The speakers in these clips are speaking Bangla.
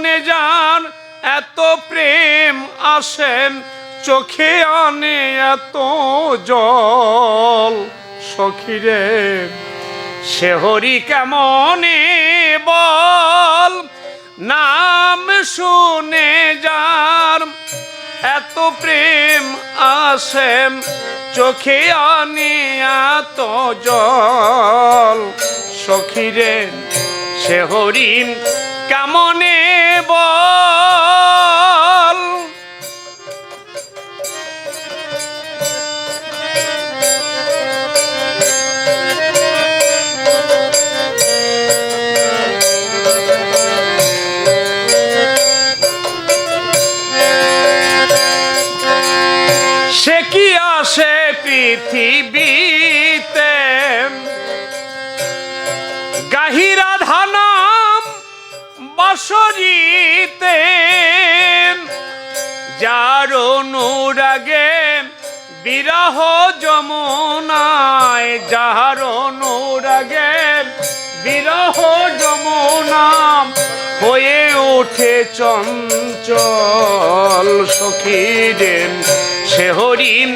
শুনে যান, এত প্রেম আসেন, চোখে আনে এত জল। সখিরে সে হরি কেমনে বল? নাম শুনে যার এত প্রেম আসেন, চোখে আনে এত জল। সখিরে সে হরিণ কেমনে বল। সে কি আসে পৃথিবীতে বসরিতে যার অনুরাগে বিরহ যমনায় যাহার অনুরাগে বিরহ যমুনাম হয়ে ওঠে চঞ্চল সখীরে সে হরিণ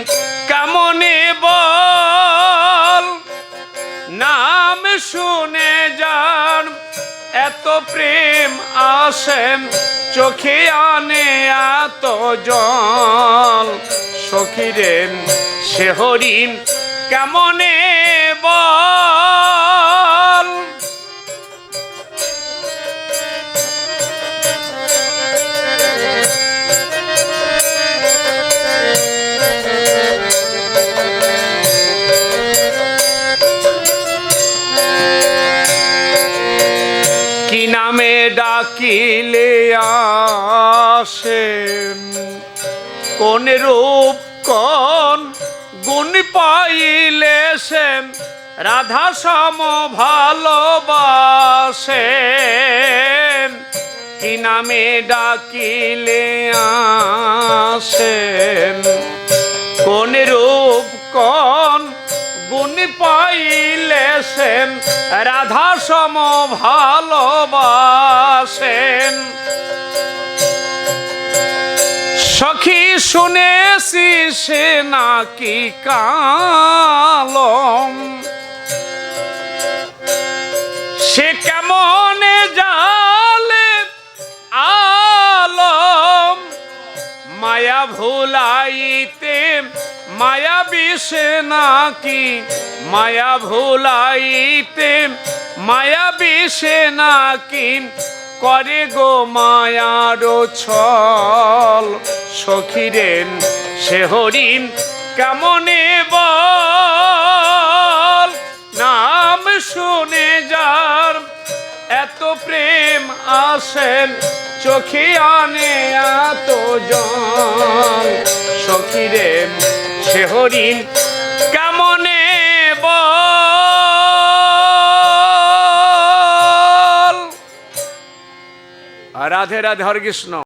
কেমনে প্রেম আসেন চোখে আনে এত জল সখিরেন সে হরিণ কেমনে বল? নামে ডাকিলে আসেন। কোন রূপ, কোন গুণ পাইলে সেন রাধা সম ভালোবাসেন। কি নামে ডাকিলে আসেন? কোন রূপ, কোন গুণ পাইলে সেন রাধা সম ভালোবাসেন সখী শুনেছি সে নাকি কালম। সে কেমন জালে আলম? মায়া ভুলাইতে মায়া বিষে নাকি? মায়া ভুলাইতে মায়া বিষে নাকি? করে গো মায়ার ছল। সখিরেন, সে হরিণ কেমনে বল? নাম শুনে যার এত প্রেম আসেন, চোখে আনে এত জল। সখিরেন, সে হরিণ রাধে রাধে হরে কৃষ্ণ।